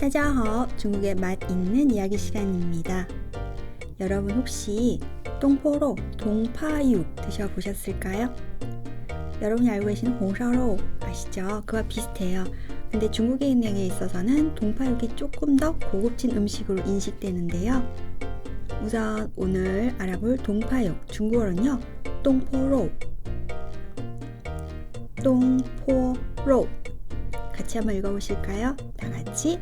짜자허 중국의 맛 있는 이야기 시간입니다. 여러분 혹시 똥포로 동파육 드셔보셨을까요? 여러분이 알고 계시는 홍샤로 아시죠? 그와 비슷해요. 근데 중국인에게 있어서는 동파육이 조금 더 고급진 음식으로 인식되는데요. 우선 오늘 알아볼 동파육 중국어로는요. 똥포로 똥포로 같이 한번 읽어보실까요? 다 같이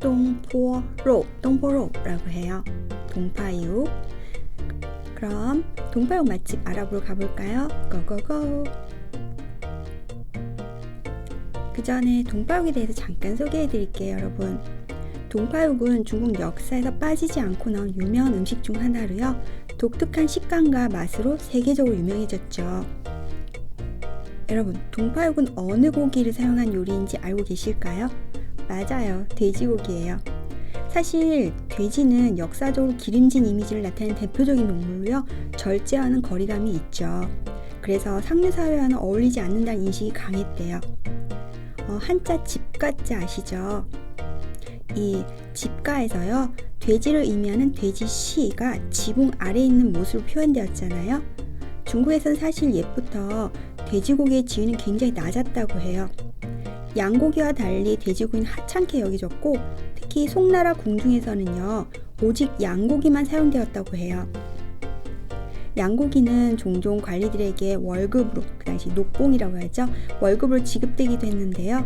똥포로 똥포로라고 해요. 동파육 그럼 동파육 맛집 알아보러 가볼까요? 고고고 그 전에 동파육에 대해서 잠깐 소개해 드릴게요 여러분 동파육은 중국 역사에서 빠지지 않고 나온 유명한 음식 중 하나로요 독특한 식감과 맛으로 세계적으로 유명해졌죠 여러분 동파육은 어느 고기를 사용한 요리인지 알고 계실까요? 맞아요 돼지고기예요 사실 돼지는 역사적으로 기름진 이미지를 나타내는 대표적인 동물로요 절제하는 거리감이 있죠 그래서 상류 사회와는 어울리지 않는다는 인식이 강했대요 어, 한자 집가자 아시죠? 이 집가에서요 돼지를 의미하는 돼지 시가 지붕 아래에 있는 모습으로 표현되었잖아요. 중국에선 사실 옛부터 돼지고기의 지위는 굉장히 낮았다고 해요. 양고기와 달리 돼지고기는 하찮게 여겨졌고 특히 송나라 궁중에서는요 오직 양고기만 사용되었다고 해요. 양고기는 종종 관리들에게 월급으로 그 당시 녹봉이라고 하죠 월급으로 지급되기도 했는데요.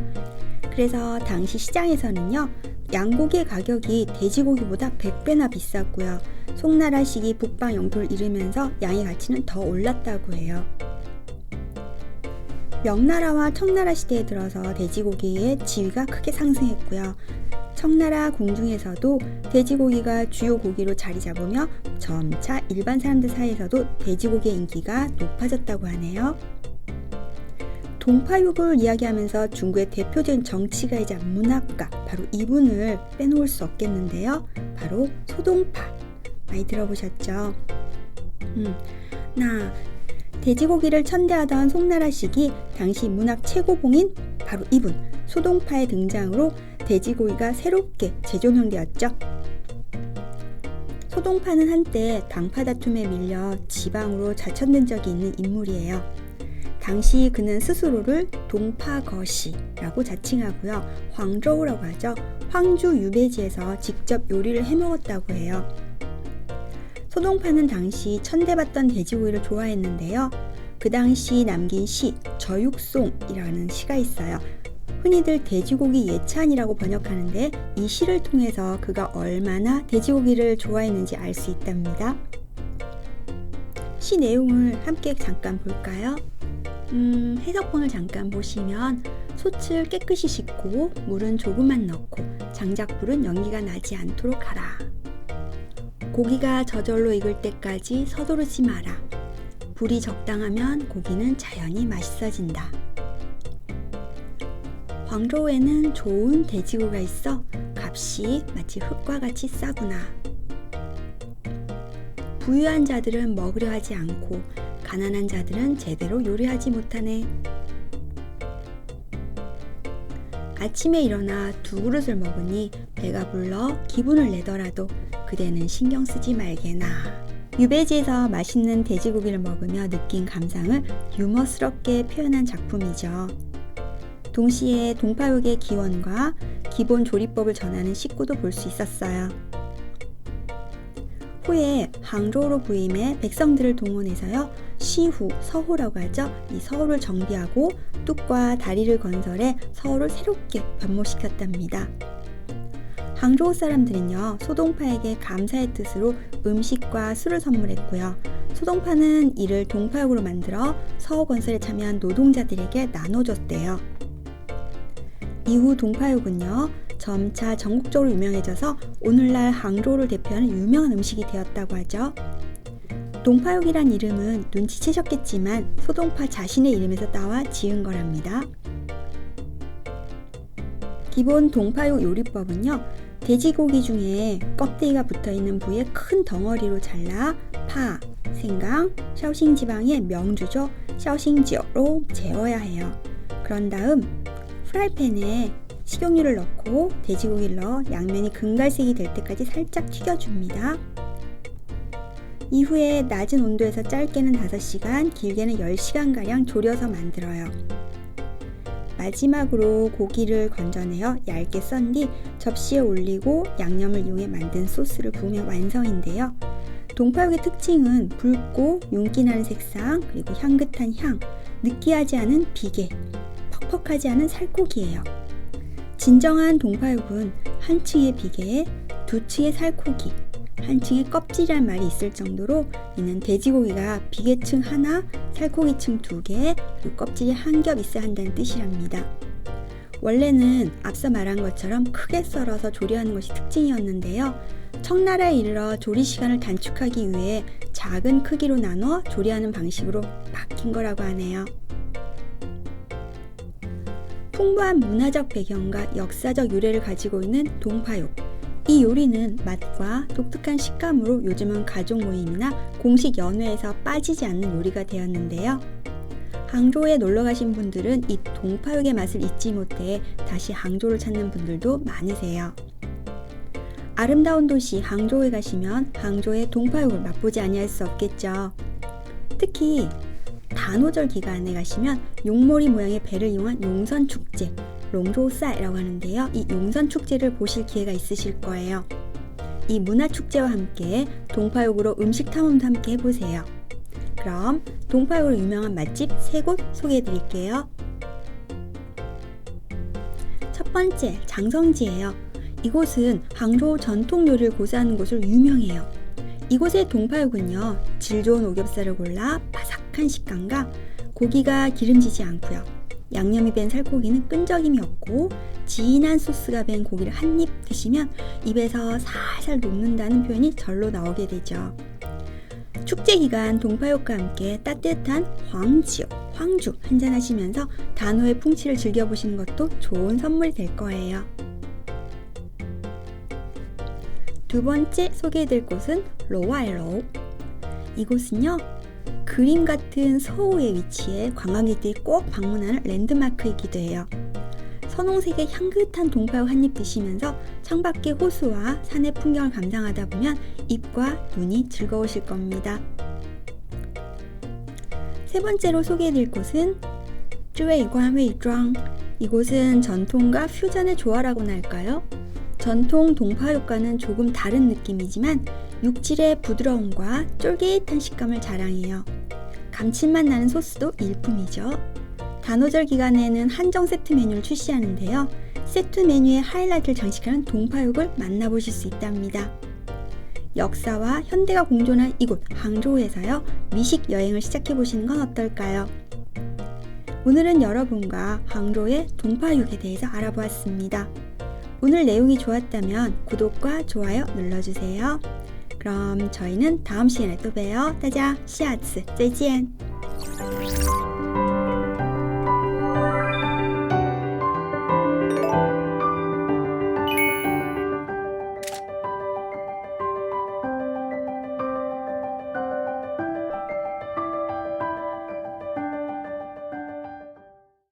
그래서 당시 시장에서는요 양고기의 가격이 돼지고기보다 100배나 비쌌고요. 송나라식이 북방 영토를 이루면서 양의 가치는 더 올랐다고 해요. 명나라와 청나라 시대에 들어서 돼지고기의 지위가 크게 상승했고요. 청나라 궁중에서도 돼지고기가 주요 고기로 자리 잡으며 점차 일반 사람들 사이에서도 돼지고기의 인기가 높아졌다고 하네요. 동파육을 이야기하면서 중국의 대표적인 정치가이자 문학가 바로 이분을 빼놓을 수 없겠는데요. 바로 소동파 많이 들어보셨죠? 음, 나 돼지고기를 천대하던 송나라 시기 당시 문학 최고봉인 바로 이분 소동파의 등장으로 돼지고기가 새롭게 재조명되었죠. 소동파는 한때 당파 다툼에 밀려 지방으로 자천된 적이 있는 인물이에요. 당시 그는 스스로를 동파거시라고 자칭하고요. 황저우라고 하죠. 황주 유배지에서 직접 요리를 해먹었다고 해요. 소동파는 당시 천대받던 돼지고기를 좋아했는데요. 그 당시 남긴 시 저육송이라는 시가 있어요. 흔히들 돼지고기 예찬이라고 번역하는데 이 시를 통해서 그가 얼마나 돼지고기를 좋아했는지 알 수 있답니다. 시 내용을 함께 잠깐 볼까요? 음, 해석본을 잠깐 보시면 솥을 깨끗이 씻고 물은 조금만 넣고 장작불은 연기가 나지 않도록 하라. 고기가 저절로 익을 때까지 서두르지 마라. 불이 적당하면 고기는 자연히 맛있어진다. 광저우에는 좋은 돼지고가 있어 값이 마치 흙과 같이 싸구나. 부유한 자들은 먹으려 하지 않고 가난한 자들은 제대로 요리하지 못하네. 아침에 일어나 두 그릇을 먹으니 배가 불러 기분을 내더라도 그대는 신경 쓰지 말게나. 유배지에서 맛있는 돼지고기를 먹으며 느낀 감상을 유머스럽게 표현한 작품이죠. 동시에 동파육의 기원과 기본 조리법을 전하는 식구도 볼 수 있었어요. 후에 항저우로 부임해 백성들을 동원해서요 시후 서호라고 하죠 이 서호를 정비하고 뚝과 다리를 건설해 서호를 새롭게 변모시켰답니다. 항저우 사람들은요 소동파에게 감사의 뜻으로 음식과 술을 선물했고요. 소동파는 이를 동파육으로 만들어 서호 건설에 참여한 노동자들에게 나눠줬대요. 이후 동파육은요 점차 전국적으로 유명해져서 오늘날 항저우를 대표하는 유명한 음식이 되었다고 하죠. 동파육이란 이름은 눈치채셨겠지만 소동파 자신의 이름에서 따와 지은 거랍니다. 기본 동파육 요리법은요. 돼지고기 중에 껍데기가 붙어 있는 부위에 큰 덩어리로 잘라 파, 생강, 샤오싱 지방의 명주죠. 샤오싱지어로 재워야 해요. 그런 다음 프라이팬에 식용유를 넣고 돼지고기를 넣어 양면이 금갈색이 될 때까지 살짝 튀겨줍니다. 이후에 낮은 온도에서 짧게는 5시간, 길게는 10시간가량 졸여서 만들어요. 마지막으로 고기를 건져내어 얇게 썬 뒤 접시에 올리고 양념을 이용해 만든 소스를 부으면 완성인데요. 동파육의 특징은 붉고 윤기 나는 색상, 그리고 향긋한 향, 느끼하지 않은 비계, 퍽퍽하지 않은 살코기예요. 진정한 동파육은 한 층의 비계에 두 층의 살코기, 한 층의 껍질이란 말이 있을 정도로 이는 돼지고기가 비계층 하나, 살코기층 두 개, 그리고 껍질이 한 겹 있어야 한다는 뜻이랍니다. 원래는 앞서 말한 것처럼 크게 썰어서 조리하는 것이 특징이었는데요. 청나라에 이르러 조리 시간을 단축하기 위해 작은 크기로 나눠 조리하는 방식으로 바뀐 거라고 하네요. 풍부한 문화적 배경과 역사적 유래를 가지고 있는 동파육. 이 요리는 맛과 독특한 식감으로 요즘은 가족 모임이나 공식 연회에서 빠지지 않는 요리가 되었는데요. 항저우에 놀러 가신 분들은 이 동파육의 맛을 잊지 못해 다시 항저우를 찾는 분들도 많으세요. 아름다운 도시 항저우에 가시면 항저우의 동파육을 맛보지 아니할 수 없겠죠. 특히 단오절 기간에 가시면 용머리 모양의 배를 이용한 용선 축제, 롱조사이라고 하는데요. 이 용선 축제를 보실 기회가 있으실 거예요. 이 문화 축제와 함께 동파육으로 음식 탐험도 함께 해보세요. 그럼 동파육으로 유명한 맛집 세 곳 소개해 드릴게요. 첫 번째, 장성지예요. 이곳은 항저우 전통 요리를 고수하는 곳으로 유명해요. 이곳의 동파육은요, 질 좋은 오겹살을 골라 바삭한 식감과 고기가 기름지지 않고요. 양념이 밴 살코기는 끈적임이 없고 진한 소스가 밴 고기를 한 입 드시면 입에서 살살 녹는다는 표현이 절로 나오게 되죠. 축제 기간 동파육과 함께 따뜻한 황지요, 황주 한잔 하시면서 단호의 풍치를 즐겨보시는 것도 좋은 선물이 될 거예요. 두 번째 소개해드릴 곳은 로와일로우. 이곳은요, 그림 같은 서호에 위치해 관광객들이 꼭 방문하는 랜드마크이기도 해요. 선홍색의 향긋한 동파육 한 입 드시면서 창밖의 호수와 산의 풍경을 감상하다 보면 입과 눈이 즐거우실 겁니다. 세 번째로 소개해드릴 곳은 쯔웨이관 웨이庄. 이곳은 전통과 퓨전의 조화라고나 할까요? 전통 동파육과는 조금 다른 느낌이지만 육질의 부드러움과 쫄깃한 식감을 자랑해요. 감칠맛 나는 소스도 일품이죠. 단오절 기간에는 한정 세트 메뉴를 출시하는데요. 세트 메뉴의 하이라이트를 장식하는 동파육을 만나보실 수 있답니다. 역사와 현대가 공존한 이곳 항저우에서요. 미식 여행을 시작해 보시는 건 어떨까요? 오늘은 여러분과 항저우의 동파육에 대해서 알아보았습니다. 오늘 내용이 좋았다면 구독과 좋아요 눌러주세요. 그럼 저희는 다음 시간에 또 봬요. 大家下次再见。